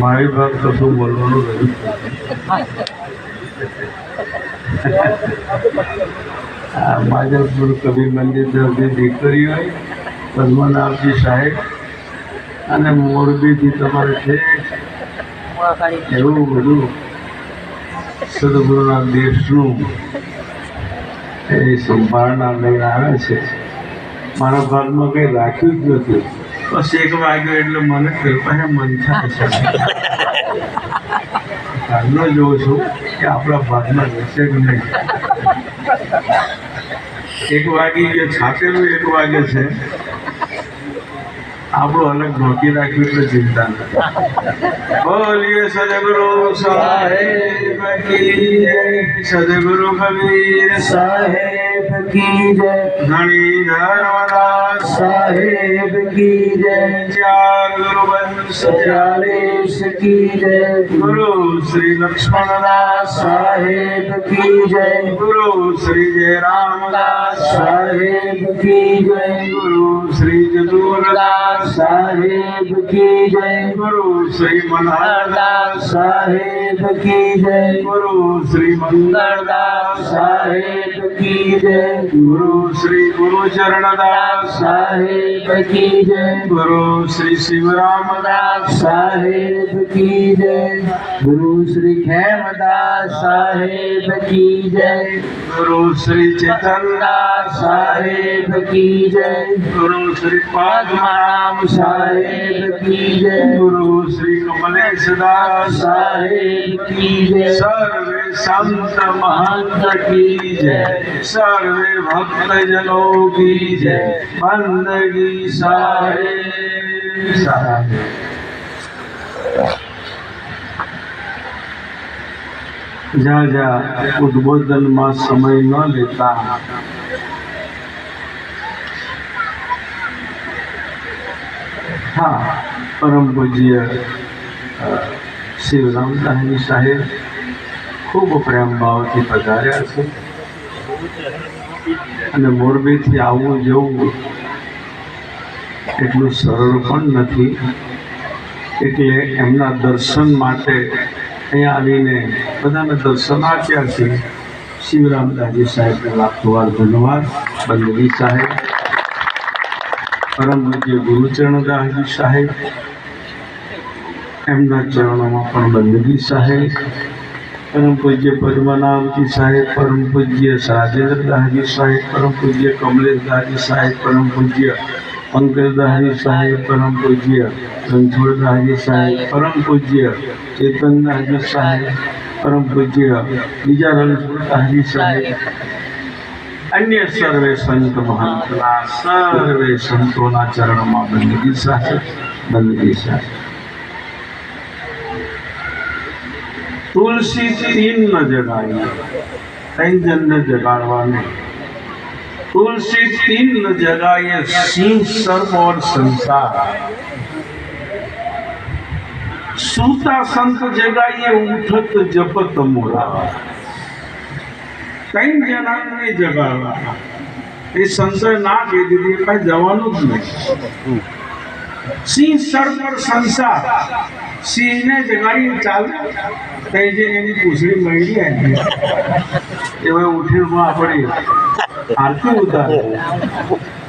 મારી વાત કશું બોલવાનું રહ્યું? માધવપુર કબીર મંદિર તરફથી દીકરી હોય પદ્મનાથજી સાહેબ અને મોરબીથી તમારે છે? એવું બધું. સદગુરુના દેશનું એ સંભાળના લઈને આવે છે. મારા ભાગમાં કંઈ રાખ્યું જ નથી. બસ એક વાગ્યો એટલે મને કૃપા મન થાય છે ઘરનો જોઉં છું કે આપણા ભાગમાં રહેશે કે નહીં. એક વાગી ગયો છાપેલું એક વાગે છે. આપણું અલગ નોકી રાખ્યું એટલે ચિંતા નથી. બોલીએ સદગુરુ સાહેબ સદગુરુ કબીર સાહેબ. જય ધણી ધર્મદાસ સાહેબ કી જય ચાર ગુરુ વંશ ચાલીસ કી જય ગુરુ શ્રી લક્ષ્મણદાસ સાહેબ કી જય ગુરુ શ્રી જય રામદાસ સાહેબ કી જય ગુરુ શ્રી જદુરદાસ સાહેબ કી જય ગુરુ શ્રી મનહરદાસ સાહેબ કી જય ગુરુ શ્રી મંગળદાસ સાહેબ કી જય ગુરુ શ્રી ગુરુ ચરણદાસ સાહેબ કી જય. ગુરુ શ્રી શિવરામદાસ સાહેબ કી જય. ગુરુ શ્રી ખેમદાસ. સાહેબ કી જય. ગુરુ શ્રી ચેતનદાસ. સાહેબ કી જય. ગુરુ શ્રી પદ્મનામ સાહેબ કી જય. ગુરુ શ્રી કમલેશદાસ. સાહેબ કી જય. સર્વે સંત મહંત કી જય. સર્વે ભક્તજનો કી જય. બંદગી સારે સાહેબ જ્યાં જ્યાં ઉદ્બોધનમાં સમય ન લેતા. હા પરમ પૂજ્ય અ, શિવરામદાસજી સાહેબ ખૂબ પ્રેમ ભાવથી પધાર્યા છે. અને મોરબીથી આવવું જવું એટલું સરળ પણ નથી. એટલે એમના દર્શન માટે અહીંયા આવીને બધાને દર્શન આપ્યા છે. શિવરામદાસજી સાહેબને લાખો વાર ધન્યવાદ. બંદગી સાહેબ પરમ પૂજ્ય ગુરુચરણદાસજી સાહેબ, એમના ચરણોમાં પણ બંદગી સાહેબ. પરમ પૂજ્ય પદ્મનાભજી સાહેબ પરમ પૂજ્ય રાજેન્દ્રદાસજી સાહેબ પરમ પૂજ્ય કમલેશદાસજી સાહેબ પરમ પૂજ્ય પંકજદાસજી સાહેબ પરમ પૂજ્ય રણછોડદાસજી સાહેબ પરમ પૂજ્ય ચેતનદાસજી સાહેબ પરમ પૂજ્ય બીજા રણછોડદાસજી સાહેબ. અન્ય સર્વે સંત મહંતના સર્વે સંતોના ચરણમાં બંદગી સાહેબ બંદગી સાહેબ तुलसी तीन न जगाई जगाड़वाने तुलसी तीन न जगाई सिंह और संसार। सूता संत जगाइए, उठत जपत मोरा कई जना ने ना के दीदी का जवानों नहीं। सिंह सर्प और संसार। સિંહને જગાડી ચાલ. કઈ જે એની પૂછડી મળી આવી એવા હવે ઉઠી આપણે આરતી ઉતાર.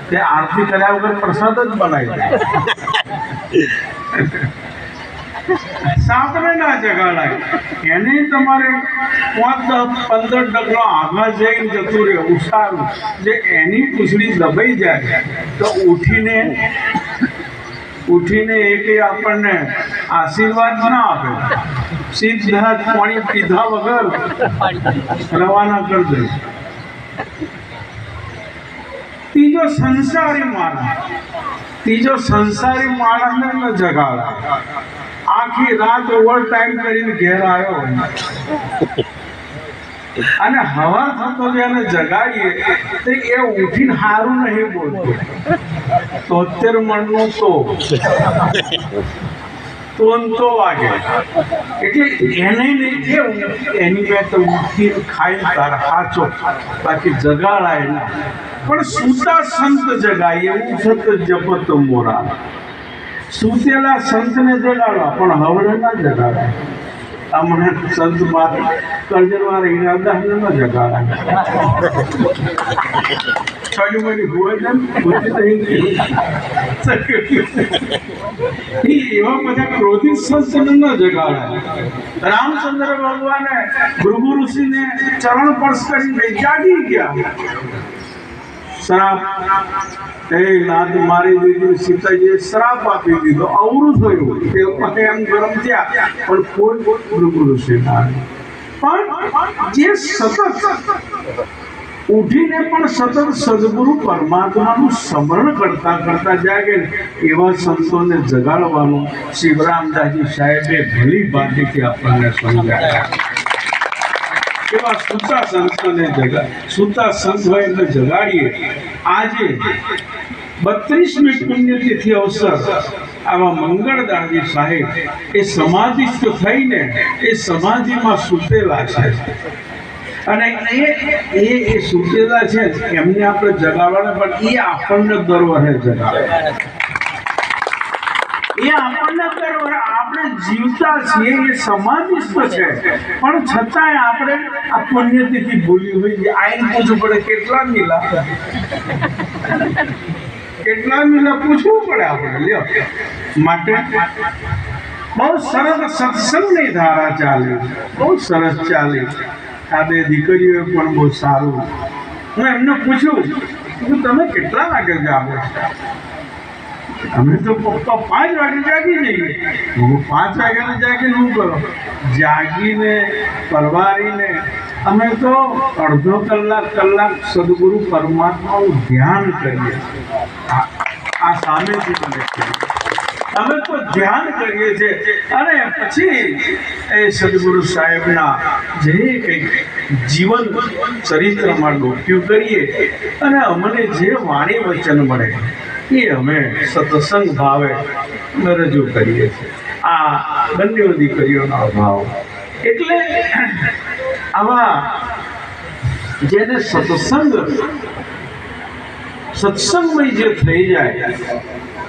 તે આરતી કર્યા વગર પ્રસાદ જ બનાવી દે. ના જગાડાય એને તમારે પાંચ પંદર ડગલો આગળ જઈને જતું રહેવું સારું જે એની પૂછડી દબાઈ જાય, તો ઉઠીને ઉઠીને એ કંઈ આપણને આશીર્વાદ ના આપે. સીધા પાણી પીધા વગર રવાના કરી દે. ત્રીજો સંસારી માણસ ત્રીજો સંસારી માણસને ન જગાડે. આખી રાત ઓવર ટાઈમ કરીને ઘેર આવ્યો અને હવા થતો જેને જગાડીએ, તો એ ઉઠીને સારું નહીં બોલતો. તોતેર મણનું તો તો વાગે. એટલે એને નહીં એની ખાઈ તાર હાચો. બાકી જગાડાય પણ સૂતા સંત જગાય એવું સત જપત મોરા સૂતેલા સંતને જગાડવા, પણ હવડે ના જગાડે આ મને સંત બાદ કરજણવાર ઈરાદાને ન જગાડે. છોડી મળી હોય ને બુદ્ધિ થઈ ગઈ. એવા બધા ક્રોધિત સંતને ન જગાડે. રામચંદ્ર ભગવાને ભૃગુ ઋષિને ચરણ સ્પર્શ કરીને જાગી ગયા. શ્રાપ એ લાત મારી દીધી, સીતાજીએ શ્રાપ આપી દીધો અવરું થયું વખતે એમ ગરમ થયા, પણ કોઈ ઋષિ ના. પણ જે સતત ઉઠીને પણ સતત સદગુરુ પરમાત્માનું સ્મરણ કરતા કરતા જાગે એવા સંતોને જગાડવાનું શિવરામદાસજી સાહેબે ભલી ભાતીથી આપણને સમજાવ્યા એવા સુતા સંતને જગા, સુતા સંત હોય જગાડીએ. આજે બત્રીસમી પુણ્યતિથિ અવસર આવા મંગળદાદી સાહેબ એ સમાધિસ્થ થઈને એ સમાધિમાં સુતેલા છે. અને એ એ એ સુતેલા છે, એમને આપણે જગાડવાના પણ એ આપણને દર વર્ષે જગાડે આપણે જીવતા છીએ એ છે. પણ છતાંય આપણે આ પુણ્યતિથિ ભૂલી હોય આઈને પૂછવું પડે, કેટલા મિલા? કેટલા મિલા પૂછવું પડે આપણે? લ્યો. માટે બહુ સરસ સત્સંગની ધારા ચાલે. બહુ સરસ ચાલે. આ બે દીકરીઓએ પણ બહુ સારું. હું એમને પૂછ્યું તમે કેટલા વાગે છો? અમે તો પપ્પા પાંચ વાગે જાગી જઈએ. હું પાંચ વાગ્યાને જાગીને શું કરો? જાગીને, પરવારીને. અમે તો અડધો કલાક કલાક સદગુરુ પરમાત્માનું ધ્યાન કરીએ. આ સામેથી અમે તો ધ્યાન કરીએ છીએ. અને પછી એ સદગુરુ સાહેબના જે કંઈક જીવન ચરિત્રમાં ડોક્યું કરીએ. અને અમને જે વાણી વચન મળે એ અમે સત્સંગ ભાવે રજૂ કરીએ છીએ. આ બંને દીકરીઓનો અભાવ. એટલે આવા જેને સત્સંગ, સત્સંગમય જે થઈ જાય,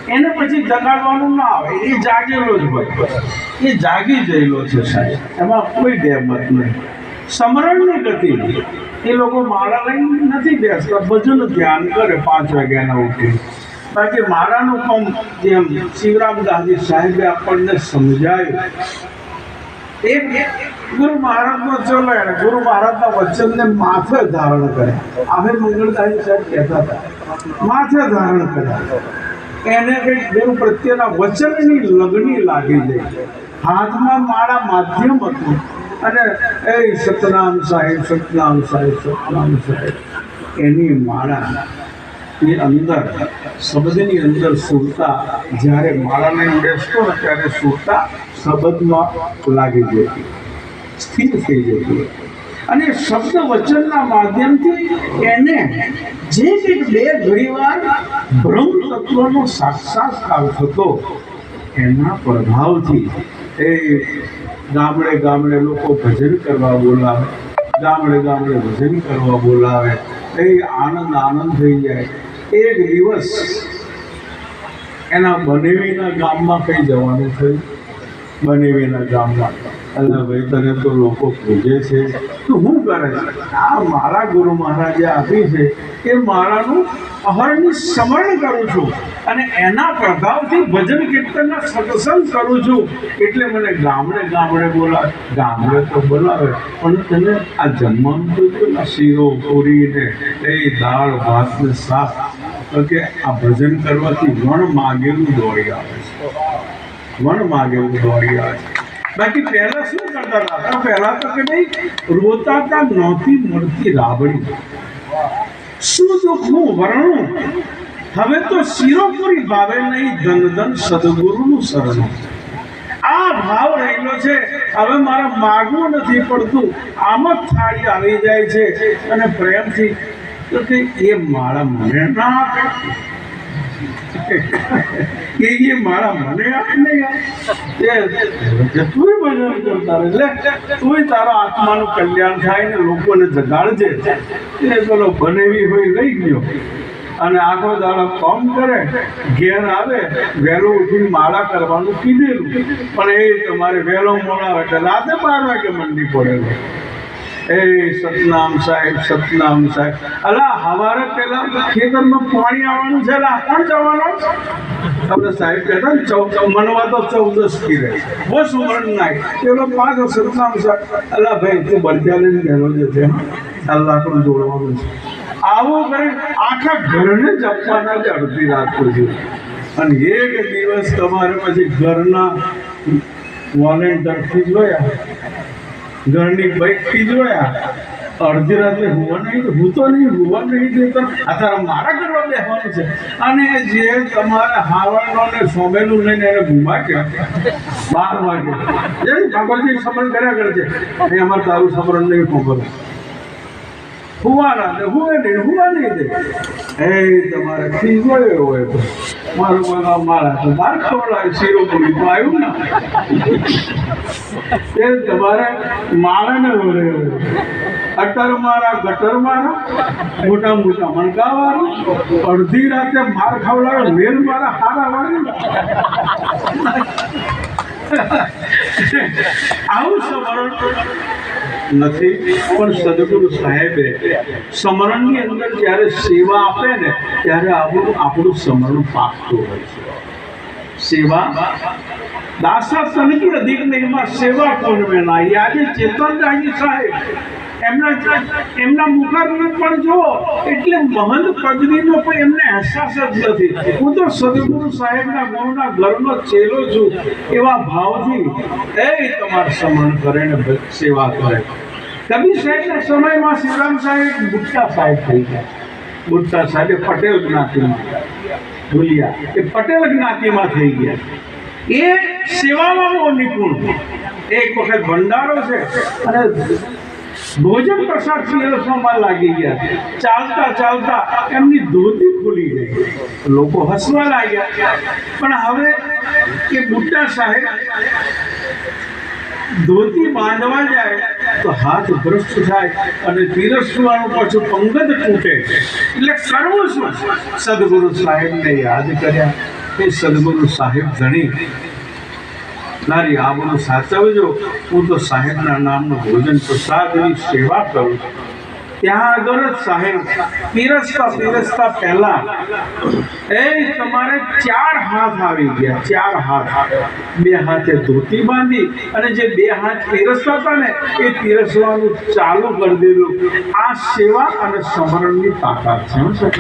એને પછી જગાડવાનું ના આવે. એ જાગેલો જ હોય. એ જાગી ગયેલો છે સાહેબ. એમાં કોઈ ડેમત નહીં. સમરણની ગતિ. એ લોકો માળા લઈને નથી બેસતા. બધું ધ્યાન કરે પાંચ વાગ્યાના ઉઠી બાકી મારાનું પણ જેમ શિવરામદાસજી સાહેબે આપણને સમજાયું. એક ગુરુ મહારાજનો ચલાય ગુરુ મહારાજના વચનને માથે ધારણ કરે. આવે મંગળદાસજી સાહેબ કહેતા હતા. માથે ધારણ કર્યા એને કંઈક ગુરુ પ્રત્યેના વચનની લગણી લાગી જાય હાથમાં મારા માધ્યમ હતું. અને એ સતનામ સાહેબ સતનામ સાહેબ સતનામ સાહેબ, એની માળા ની અંદર, શબ્દની અંદર સુરતા જ્યારે માળાને બેસતો ને ત્યારે સુરતા શબ્દમાં લાગી જતી, સ્થિર થઈ જતી. અને શબ્દ વચનના માધ્યમથી એને જે કંઈક બે ઘડીવાર બ્રહ્મ તત્વનો સાક્ષાત્કાર થતો, એના પ્રભાવથી એ ગામડે ગામડે લોકો ભજન કરવા બોલાવે, ગામડે ગામડે ભજન કરવા બોલાવે, એ આનંદ આનંદ થઈ જાય. એક દિવસ એના બનેવીના ગામમાં કંઈ જવાનું થયું? બનેવીના ગામમાં. અલ્લા ભાઈ, તને તો લોકો પૂજે છે. તો હું કરે છે? આ મારા ગુરુ મહારાજે આપી છે એ મારાનું અહરનું સ્મરણ કરું છું અને એના પ્રભાવથી ભજન કીર્તનના સત્સંગ કરું છું. એટલે મને ગામડે ગામડે બોલાવે ગામડે તો બોલાવે, પણ તને આ જમવાનું તો શીરો પૂરી ને એ દાળ ભાત ને શાક કે આ ભજન કરવાથી વણ માગેલું દોડી આવે છે. વણ માગેલું દોડી આવે છે. બાકી પહેલા શું કરતા હતા? પહેલા તો કે ભાઈ, રોતા હતા નહોતી, મળતી રાબડી. શું દુઃખનું વર્ણું? હવે તો શિરોપુરી ભાવે નહીં, ધન ધન સદગુરુનું શરણું. આ ભાવ રહેલો છે. હવે મારે માગવું નથી પડતું. આમ જ થાળી આવી જાય છે. અને પ્રેમથી તો કે એ મારા મને ના આપે. કે એ મારા મને આપે ને તું ભજન તારે. લે, તું તારા આત્માનું કલ્યાણ થાય ને લોકોને જગાડજે. એ પેલો બનેવી હોય લઈ ગયો. અને આખો દાડો કામ કરે, ઘેર આવે, વહેલો ઉઠીને માળા કરવાનું કીધેલું. પણ એ તમારે વહેલો મોડા એટલે રાતે બાર વાગે મંડી પડેલો. એ સતનામ સાહેબ સતનામ સાહેબ. અલા, હવારે પેલા ખેતરમાં પાણી આવવાનું છે, અલા, કોણ જવાનું? તમને સાહેબ કહેતા ને મનવા તો ચૌદસ કી રહે. બસ સુમરણ નાય. પેલો પાંચ સતનામ સાહેબ, અલા ભાઈ, તું બળજા લઈને જે છે અલ્લાહ પણ જોડવાનું છે. આવો કરે, આખા ઘરને જ અડધી રાત સુધી અને એક દિવસ તમારે પછી ઘરના વોલેન્ટરથી જોયા. ઘરની બાઈકથી જોયા. અડધી રાત્રે હુવા નહીં, હું તો નહીં, હુવા નહીં દેતો આ તારા મારા કરવા બેસવાનું છે. અને જે તમારે હાવણનો ને સોમેલું લઈને એને ઘુમાક્યા બાર વાગે. એ ઠાકોરજી સમરણ કર્યા કરે છે. એ અમારે તારું સમરણ નહીં ખબર હુવાના હુવે નહીં હુવા નહીં એ તમારે ખીજવાયો હોય મારું બધા મારા તો બાર ખવડાય શીરો પૂરી તો ને. એ તમારે મારે ને અટર મારા, ગટર મારા, મોટા મોટા મણકા વાળા, અડધી રાતે માર ખવડાવે મેલ મારા હારા વાળી. આવું સ્મરણ નથી, પણ સદગુરુ સાહેબે સ્મરણની અંદર જ્યારે સેવા આપે ને, ત્યારે આપણું આપણું સ્મરણ પાકતું હોય છે. સેવા, દાસા તનકી અધિક સેવા કોણ મેળા આજે ચેતનદાસજી સાહેબ એમના એમના મુખારને પણ જુઓ, એટલે મહંત પદવીનો પણ એમને અહેસાસ જ નથી. હું તો સદગુરુ સાહેબના ગુરુના ઘરનો ચેલો છું, એવા ભાવથી એ તમાર સમરણ કરે ને સેવા કરે. કબીર સાહેબના સમયમાં શ્રીરામ સાહેબ ગુપ્તા સાહેબ થઈ ગયા. ગુપ્તા સાહેબ પટેલ જ્ઞાતિમાં ભૂલ્યા એ પટેલ જ્ઞાતિમાં થઈ ગયા. એ સેવામાં બહુ નિપુણ. એક વખત ભંડારો છે. અને ભોજન પ્રસાદ પીરસવામાં લાગી ગયા. ચાલતા ચાલતા એમની ધોતી ખુલી ગઈ. લોકો હસવા લાગ્યા. પણ હવે એ બુટ્ટા સાહેબ ધોતી બાંધવા જાય તો હાથ ભ્રષ્ટ થાય અને પીરસવાનું પાછું પંગત તૂટે. એટલે સર્વસ્વ સદગુરુ સાહેબને યાદ કર્યા. એ સદગુરુ સાહેબ ધણી નારી આપણું સાચવજો. હું તો સાહેબના નામનો ભોજન પ્રસાદની સેવા કરું ત્યાં આગળ જ સાહેબ, પીરસતા પીરસતા પહેલા એ તમારે ચાર હાથ આવી ગયા, ચાર હાથ. બે હાથે ધોતી બાંધી અને જે બે હાથ પીરસતા હતા ને, એ પીરસવાનું ચાલુ કરી દીધું. આ સેવા અને સમરણની તાકાત છે.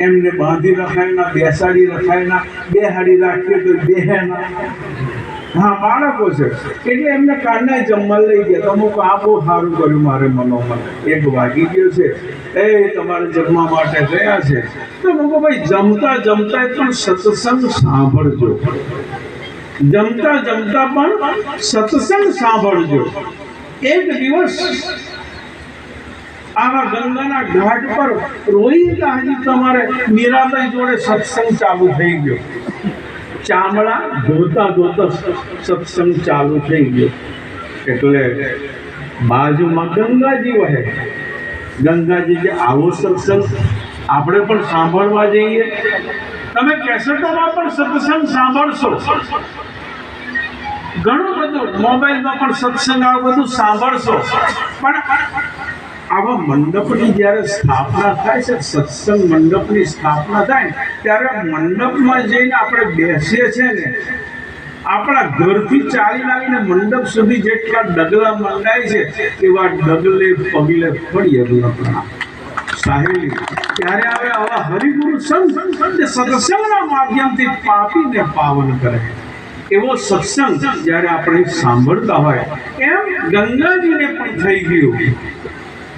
એમને બાંધી રખાય ના, બેસાડી રખાય ના, બેહાડી રાખીએ તો બેહે ના. હા, બાળકો છે. એટલે એમને કારના જમવા લઈ ગયા. તો અમુક આ બહુ સારું કર્યું મારે મનોમન. એક વાગી ગયો છે. એ, તમારે જમવા માટે ગયા છે. તો લોકો ભાઈ જમતા જમતા પણ સત્સંગ સાંભળજો. જમતા જમતા પણ સત્સંગ સાંભળજો. એક દિવસ આવા ગંગાના ઘાટ પર રોહિતાજી તમારે મીરાબાઈ જોડે સત્સંગ ચાલુ થઈ ગયો. ચામડા ધોતા ધોતા સત્સંગ ચાલુ થઈ ગયો. એટલે બાજુમાં ગંગાજી વહે. ગંગાજી કે આવો સત્સંગ આપણે પણ સાંભળવા જઈએ. તમે કેસેટોમાં પણ સત્સંગ સાંભળશો. ઘણું બધું મોબાઈલમાં પણ સત્સંગ આવું બધું સાંભળશો. પણ આવા મંડપની જ્યારે સ્થાપના થાય છે, સત્સંગ મંડપની સ્થાપના થાય, ત્યારે મંડપમાં જઈને આપણે બેસીએ છીએ ને, આપણા ઘરથી ચાલી લાવીને મંડપ સુધી જેટલા ડગલા મંડાય છે, એવા ડગલે પગલે ફળીએ પ્રણામ સાહેલી ત્યારે આવે આવા હરિગુરુ સંત સત્સંગના માધ્યમથી પાપીને પાવન કરે. એવો સત્સંગ જ્યારે આપણે સાંભળતા હોય, એમ ગંગાજીને પણ થઈ ગયું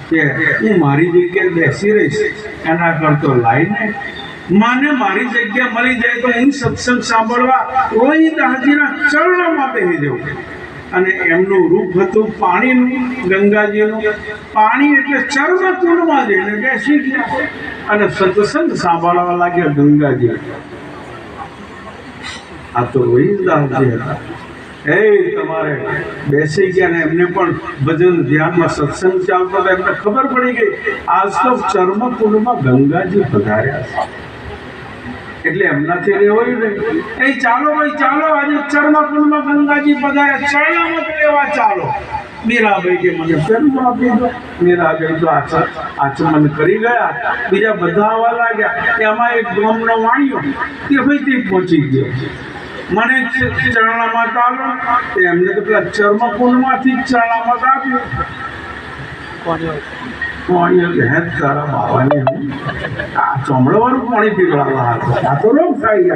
કે હું મારી જગ્યાએ બેસી રહીશ, એના કરતો લાઈને માને મારી જગ્યા મળી જાય તો હું સત્સંગ સાંભળવા રોહિદાસજીના ચરણોમાં બેસી જાઉં. અને એમનું રૂપ હતું પાણીનું ગંગાજીનું. પાણી એટલે ચર્મ કુંડમાં જઈને બેસી અને સત્સંગ સાંભળવા લાગ્યા ગંગાજી. આ તો રોહિંદાસજી હતા. એ તમારે બેસી ગયા ને એમને પણ ભજન ધ્યાનમાં સત્સંગ ચાલતો એમને ખબર પડી ગઈ. આજ તો ચર્મકુંડમાં ગંગાજી પધાર્યા છે. એટલે એમનાથી રહેવાયું નહીં એ ચાલો ભાઈ, ચાલો. આજે ચર્મકુંડમાં ગંગાજી પધાર્યા ચરણામત લેવા ચાલો. મીરાબાઈ કે મને પેલું આપી દો. તો આચર આચમન કરી ગયા. બીજા બધા આવવા લાગ્યા. એમાં એક ગામનો વાણ્યો કે ભાઈ તે પહોંચી ગયો. મને ચરણામાં આલો. એમને તો પેલા ચર્મકુંડમાંથી જ ચરણામત આપ્યું. પાણી હે. તારા આ ચોમડવાનું પાણી પીવડાવવા હતો રોગ થઈ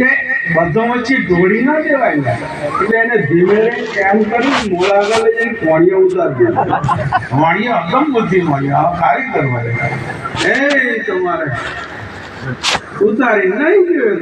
એ બધો વચ્ચે ઢોળી ના દેવાય એટલે એને ધીમે એમ કરી મોડા આગળ લઈ જઈને પાણીએ ઉતારી દે. પાણીએ અગમ આ કારીગર મળે એ તમારે ઉતારી નહીં ગયો